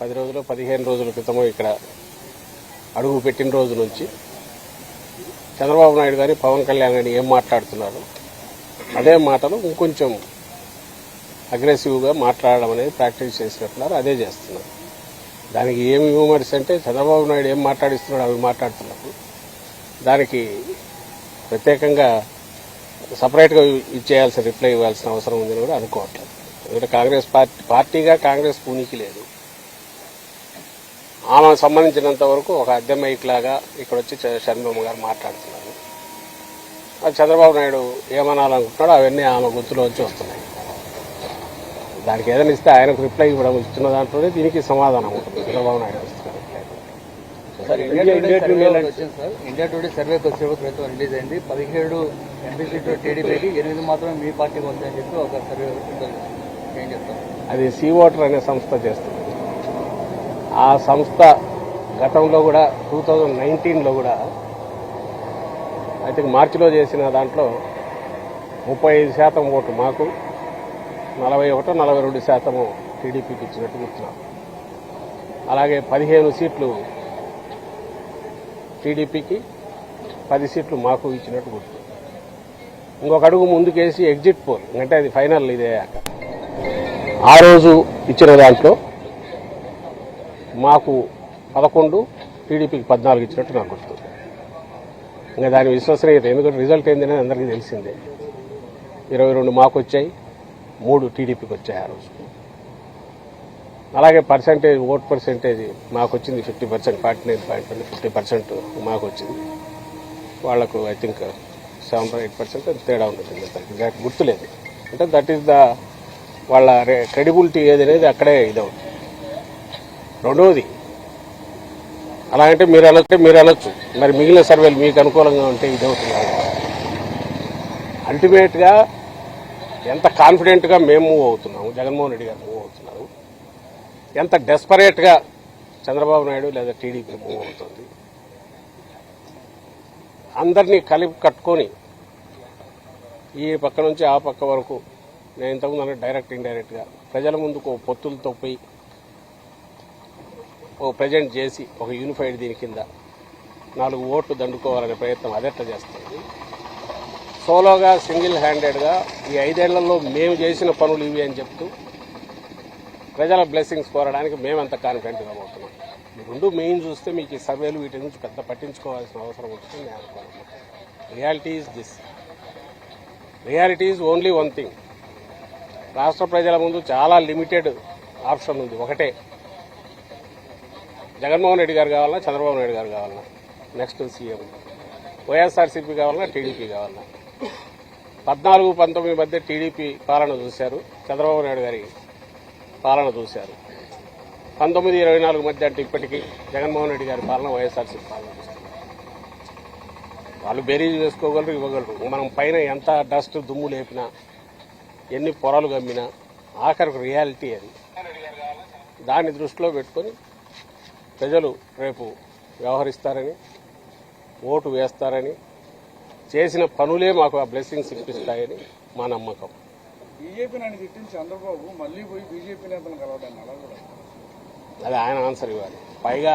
పది రోజులు పదిహేను రోజుల క్రితము ఇక్కడ అడుగు పెట్టిన రోజు నుంచి చంద్రబాబు నాయుడు గారి పవన్ కళ్యాణ్ కానీ ఏం మాట్లాడుతున్నారు? అదే మాటలు ఇంకొంచెం అగ్రెసివ్గా మాట్లాడడం అనేది ప్రాక్టీస్ చేసినట్టున్నారు అదే చేస్తున్నారు. దానికి ఏమి హ్యూమర్స్ అంటే చంద్రబాబు నాయుడు ఏం మాట్లాడిస్తున్నాడు అవి మాట్లాడుతున్నారు దానికి ప్రత్యేకంగా సపరేట్గా ఇచ్చేయాల్సిన రిప్లై ఇవ్వాల్సిన అవసరం ఉందని కూడా అనుకోవట్లేదు. ఎందుకంటే కాంగ్రెస్ పార్టీ పార్టీగా కాంగ్రెస్ పూనికి లేదు. ఆమె సంబంధించినంత వరకు ఒక అద్దె మైక్ లాగా ఇక్కడ వచ్చి చ- షణ్ముఖం గారు మాట్లాడుతున్నారు. అది చంద్రబాబు నాయుడు ఏమనాలనుకుంటున్నాడో అవన్నీ ఆమె గుర్తులోంచి వస్తున్నాయి. దానికి ఏదైనా ఇస్తే ఆయనకు రిప్లై ఇవ్వడం ఇస్తున్న దాంట్లోనే దీనికి సమాధానం ఉంటుంది. చంద్రబాబు నాయుడు ఇస్తున్న రిప్లై. సార్ ఇండియా టుడే సర్వేకి రిలీజ్ అయింది. పదిహేడు ఎంపీ సీట్లు టీడీపీకి ఎనిమిది మాత్రమే మీ పార్టీకి వస్తాయని చెప్పి ఒక సర్వే ఉంటుంది. ఏం చెప్తారు? అది సీ ఓటర్ అనే సంస్థ చేస్తుంది. ఆ సంస్థ గతంలో కూడా టూ థౌజండ్ నైన్టీన్లో కూడా అయితే మార్చిలో చేసిన దాంట్లో ముప్పై ఐదు శాతం ఓటు మాకు నలభై ఒకటో నలభై రెండు శాతము టీడీపీకి ఇచ్చినట్టు గుర్తున్నాం అలాగే పదిహేను సీట్లు టీడీపీకి పది సీట్లు మాకు ఇచ్చినట్టు గుర్తు ఇంకొక అడుగు ముందుకేసి ఎగ్జిట్ పోల్ అంటే అది ఫైనల్ ఇదే ఆ రోజు ఇచ్చిన దాంట్లో మాకు పదకొండు టీడీపీకి పద్నాలుగు ఇచ్చినట్టు నాకు గుర్తు. ఇంకా దాని విశ్వసనీయత ఎందుకంటే రిజల్ట్ ఏందని అందరికీ తెలిసిందే. ఇరవై రెండు మాకు వచ్చాయి మూడు టీడీపీకి వచ్చాయి ఆ రోజు. అలాగే పర్సంటేజ్ ఓట్ పర్సంటేజ్ మాకు వచ్చింది fifty percent forty nine point fifty percent మాకు వచ్చింది. వాళ్ళకు I think seven eight percent తేడా ఉంటుంది దానికి. గుర్తులేదు. అంటే దట్ ఈస్ ద వాళ్ళ క్రెడిబిలిటీ ఏది అనేది అక్కడే ఇదవుతుంది. రెండవది. అలా అంటే మీరు వెళ్ళొచ్చు మీరు వెళ్ళొచ్చు మరి మిగిలిన సర్వేలు మీకు అనుకూలంగా ఉంటే ఇది అవుతున్నారు అల్టిమేట్గా ఎంత కాన్ఫిడెంట్గా మేము మూవ్ అవుతున్నాము జగన్మోహన్ రెడ్డి గారు మూవ్ అవుతున్నారు ఎంత డెస్పరేట్గా చంద్రబాబు నాయుడు లేదా టీడీపీ మూవ్ అవుతుంది అందరినీ కలిపి కట్టుకొని ఈ పక్క నుంచి ఆ పక్క వరకు నేను ఇంతకుముందు అన్న డైరెక్ట్ ఇండైరెక్ట్గా ప్రజల ముందుకు పొత్తులతో పోయి ప్రజెంట్ చేసి ఒక యూనిఫైడ్ దీని కింద నాలుగు ఓట్లు దండుకోవాలనే ప్రయత్నం అదెట్లా చేస్తుంది? సోలోగా సింగిల్ హ్యాండెడ్గా ఈ ఐదేళ్ళలో మేము చేసిన పనులు ఇవి అని చెప్తూ ప్రజల బ్లెస్సింగ్స్ కోరడానికి మేము అంత కాన్ఫిడెంట్గా పోతున్నాం. ఈ రెండు మెయిన్ చూస్తే మీకు ఈ సర్వేలు వీటి నుంచి పెద్ద పట్టించుకోవాల్సిన అవసరం ఉంటుంది నేను అనుకోను reality is this reality is only one thing రాష్ట్ర ప్రజల ముందు చాలా లిమిటెడ్ ఆప్షన్ ఉంది. ఒకటే. జగన్మోహన్ రెడ్డి గారు కావాలన్నా చంద్రబాబు నాయుడు గారు కావాలన్నా. నెక్స్ట్ సీఎం వైఎస్ఆర్సీపీ కావాలన్నా టీడీపీ కావాలన్నా. పద్నాలుగు పంతొమ్మిది మధ్య టీడీపీ పాలన చూశారు. చంద్రబాబు నాయుడు గారి పాలన చూశారు. పంతొమ్మిది ఇరవై నాలుగు మధ్య అంటే ఇప్పటికీ జగన్మోహన్ రెడ్డి గారి పాలన వైఎస్ఆర్సీపీ పాలన వాళ్ళు బెరీజ్ వేసుకోగలరు ఇవ్వగలరు. మనం పైన ఎంత డస్ట్ దుమ్ము లేపినా ఎన్ని పొరలు గమ్మినా ఆఖరికి రియాలిటీ అది. దాన్ని దృష్టిలో పెట్టుకొని ప్రజలు రేపు వ్యవహరిస్తారని ఓటు వేస్తారని చేసిన పనులే మాకు ఆ బ్లెస్సింగ్స్ ఇప్పిస్తాయని మా నమ్మకం. బీజేపీ నన్ను తిట్టిన చంద్రబాబు మళ్ళీ పోయి బీజేపీ నేతలను కలవడానికి అలా కూడా అది ఆయన ఆన్సర్ ఇవ్వాలి. పైగా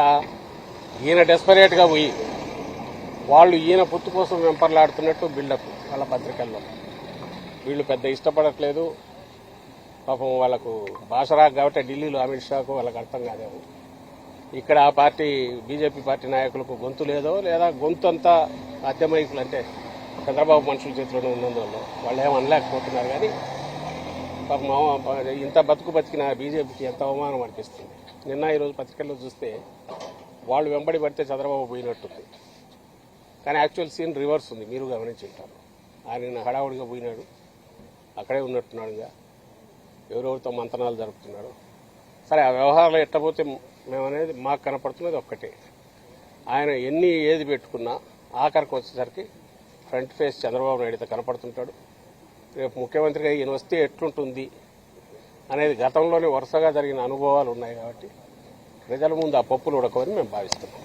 ఈయన డెస్పరేట్గా పోయి వాళ్ళు ఈయన పొత్తు కోసం వెంపర్లాడుతున్నట్టు బిల్డప్ వాళ్ళ పత్రికల్లో. వీళ్ళు పెద్ద ఇష్టపడట్లేదు. పాపం వాళ్ళకు భాష రాక కాబట్టి ఢిల్లీలో అమిత్ షాకు వాళ్ళకి అర్థం కాదేమో. ఇక్కడ ఆ పార్టీ బీజేపీ పార్టీ నాయకులకు గొంతు లేదో లేదా గొంతు అంతా అద్దెమైకులు అంటే చంద్రబాబు మనుషుల చేతిలోనే ఉన్నందువల్ల వాళ్ళు ఏం అనలేకపోతున్నారు కానీ ఇంత బతుకు బతికిన బీజేపీకి ఎంత అవమానం అనిపిస్తుంది. నిన్న ఈరోజు పత్రికల్లో చూస్తే వాళ్ళు వెంబడి పడితే చంద్రబాబు పోయినట్టుంది. కానీ యాక్చువల్ సీన్ రివర్స్ ఉంది. మీరు గమనించి ఉంటారు ఆయన నిన్న హడావుడిగా పోయినాడు. అక్కడే ఉన్నట్టున్నాడు ఎవరెవరితో మంతనాలు జరుపుతున్నాడు. సరే ఆ వ్యవహారాలు ఎట్టపోతే మేమనేది మాకు కనపడుతున్నది ఒక్కటే. ఆయన ఎన్ని ఏది పెట్టుకున్నా ఆఖరికి వచ్చేసరికి ఫ్రంట్ ఫేస్ చంద్రబాబు నాయుడుతో కనపడుతుంటాడు. రేపు ముఖ్యమంత్రిగా ఈయన వస్తే ఎట్లుంటుంది అనేది గతంలోనే వరుసగా జరిగిన అనుభవాలు ఉన్నాయి కాబట్టి ప్రజల ముందు ఆ పప్పులు ఉడకవని మేము భావిస్తున్నాం.